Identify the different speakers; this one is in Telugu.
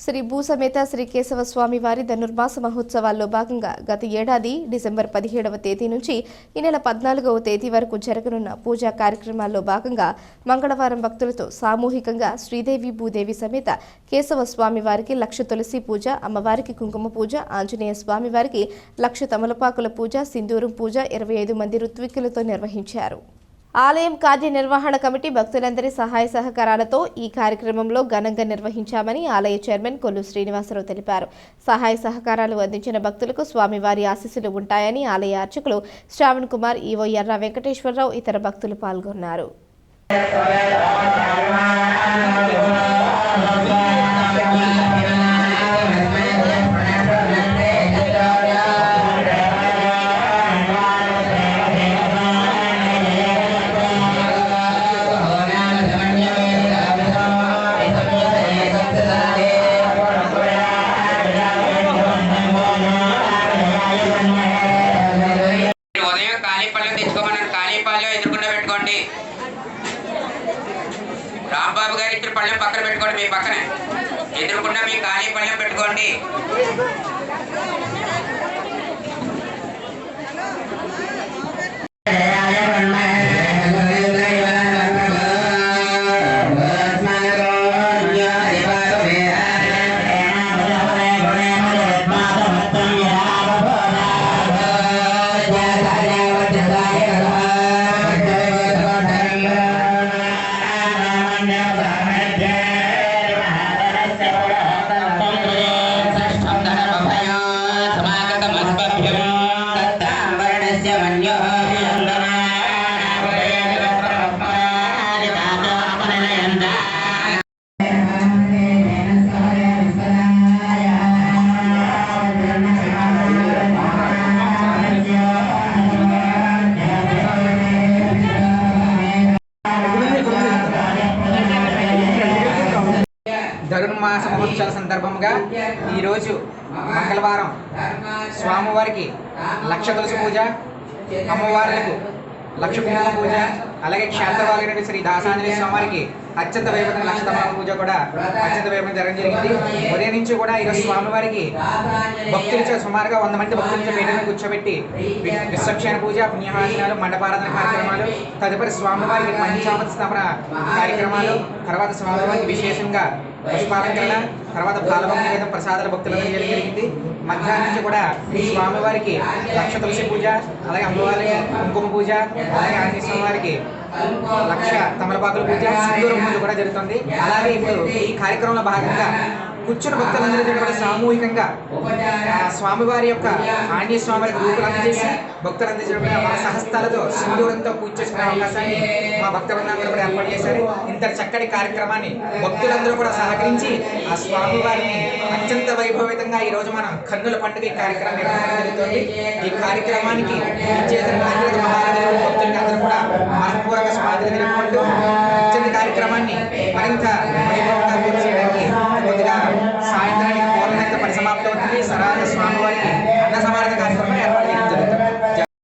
Speaker 1: శ్రీ భూసమేత శ్రీ కేశవ స్వామి వారి ధనుర్మాస మహోత్సవాల్లో భాగంగా గత ఏడాది డిసెంబర్ పదిహేడవ తేదీ నుంచి ఈ నెల పద్నాలుగవ తేదీ వరకు జరగనున్న పూజా కార్యక్రమాల్లో భాగంగా మంగళవారం భక్తులతో సామూహికంగా శ్రీదేవి భూదేవి సమేత కేశవ స్వామి వారికి లక్ష తులసి పూజ అమ్మవారికి కుంకుమ పూజ ఆంజనేయ స్వామి వారికి లక్ష తమలపాకుల పూజ సింధూరం పూజ ఇరవై ఐదు మంది ఋత్వికులతో నిర్వహించారు. ఆలయం కార్యనిర్వహణ కమిటీ భక్తులందరి సహాయ సహకారాలతో ఈ కార్యక్రమంలో ఘనంగా నిర్వహించామని ఆలయ చైర్మన్ కొల్లు శ్రీనివాసరావు తెలిపారు. సహాయ సహకారాలు అందించిన భక్తులకు స్వామివారి ఆశీస్సులు ఉంటాయని ఆలయ అర్చకులు శ్రావణ్ కుమార్ ఈవో ఎర్ర వెంకటేశ్వరరావు ఇతర భక్తులు పాల్గొన్నారు.
Speaker 2: ఖాళీపళ్ళెం తెచ్చుకోమన్నాను ఎదురుకుండా పెట్టుకోండి. రాంబాబు గారు ఇద్దరు పళ్ళెం పక్కన పెట్టుకోండి మీ పక్కనే. ఎదురుకుండా మీ ఖాళీ పళ్ళెం పెట్టుకోండి ధనుర్మాస మహోత్సవ సందర్భంగా ఈరోజు మంగళవారం స్వామివారికి లక్ష తులసి పూజ అమ్మవార్లకు లక్ష కుంకుమ పూజ అలాగే క్షేత్రవాలైన శ్రీ దాసాంజలి స్వామివారికి అత్యంత వైభవంగా లక్షతమాల పూజ కూడా అత్యంత వైభవం జరగడం జరిగింది. ఉదయం నుంచి కూడా ఈరోజు స్వామివారికి భక్తులతో సుమారుగా వంద మంది భక్తులతో పీఠను కూర్చోబెట్టి విశ్వక్షేణ పూజ పుణ్యహాసనాలు మండపారాధన కార్యక్రమాలు తదుపరి స్వామివారికి పంచామత స్థాపన కార్యక్రమాలు తర్వాత స్వామివారికి విశేషంగా పుష్పాలంకరణ తర్వాత పాలభక్తి లేదా ప్రసాదాల భక్తులకు చేయడం జరిగింది. మధ్యాహ్నం నుంచి కూడా స్వామివారికి లక్ష తులసి పూజ అలాగే అమ్మవారికి కుంకుమ పూజ అలాగే ఆంజనేయ స్వామివారికి లక్ష తమలపాకుల పూజ సింధూర పూజ కూడా జరుగుతుంది. అలాగే ఇప్పుడు ఈ కార్యక్రమంలో భాగంగా కూర్చున్న భక్తులందరితో కూడా సామూహికంగా ఆ స్వామివారి యొక్క ఆంజనేయ స్వామివారికి రూపులు అందజేసి భక్తులు అందించడం మన సహస్తాలతో సింధూరంతో పూజ చేసుకునే అవకాశాన్ని మా భక్తులందరూ కూడా ఏర్పాటు చేశారు. ఇంత చక్కటి కార్యక్రమాన్ని భక్తులందరూ కూడా సహకరించి ఆ స్వామివారిని అత్యంత వైభవితంగా ఈ రోజు మనం కన్నుల పండుగ ఈ కార్యక్రమం జరుగుతుంది. ఈ కార్యక్రమానికి చేసిన మహారాజు మరింత వైభవంగా పూర్తి కొద్దిగా సాయంత్రానికి పూర్ణంత పరిసమాప్తం అవుతుంది సరాగ